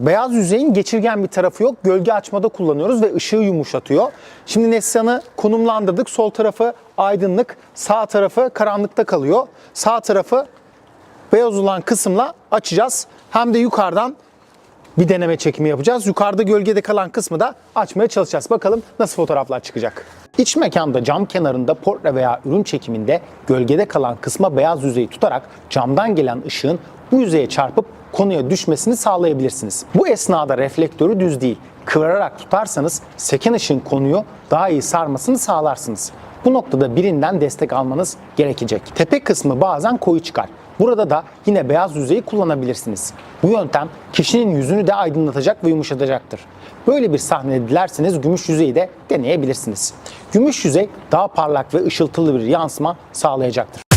Beyaz yüzeyin geçirgen bir tarafı yok. Gölge açmada kullanıyoruz ve ışığı yumuşatıyor. Şimdi Neslihan'ı konumlandırdık. Sol tarafı aydınlık, sağ tarafı karanlıkta kalıyor. Sağ tarafı beyaz olan kısımla açacağız. Hem de yukarıdan bir deneme çekimi yapacağız. Yukarıda gölgede kalan kısmı da açmaya çalışacağız. Bakalım nasıl fotoğraflar çıkacak. İç mekanda cam kenarında portre veya ürün çekiminde gölgede kalan kısma beyaz yüzeyi tutarak camdan gelen ışığın bu yüzeye çarpıp konuya düşmesini sağlayabilirsiniz. Bu esnada reflektörü düz değil, kıvırarak tutarsanız seken ışığın konuyu daha iyi sarmasını sağlarsınız. Bu noktada birinden destek almanız gerekecek. Tepe kısmı bazen koyu çıkar. Burada da yine beyaz yüzeyi kullanabilirsiniz. Bu yöntem kişinin yüzünü de aydınlatacak ve yumuşatacaktır. Böyle bir sahne dilerseniz gümüş yüzeyi de deneyebilirsiniz. Gümüş yüzey daha parlak ve ışıltılı bir yansıma sağlayacaktır.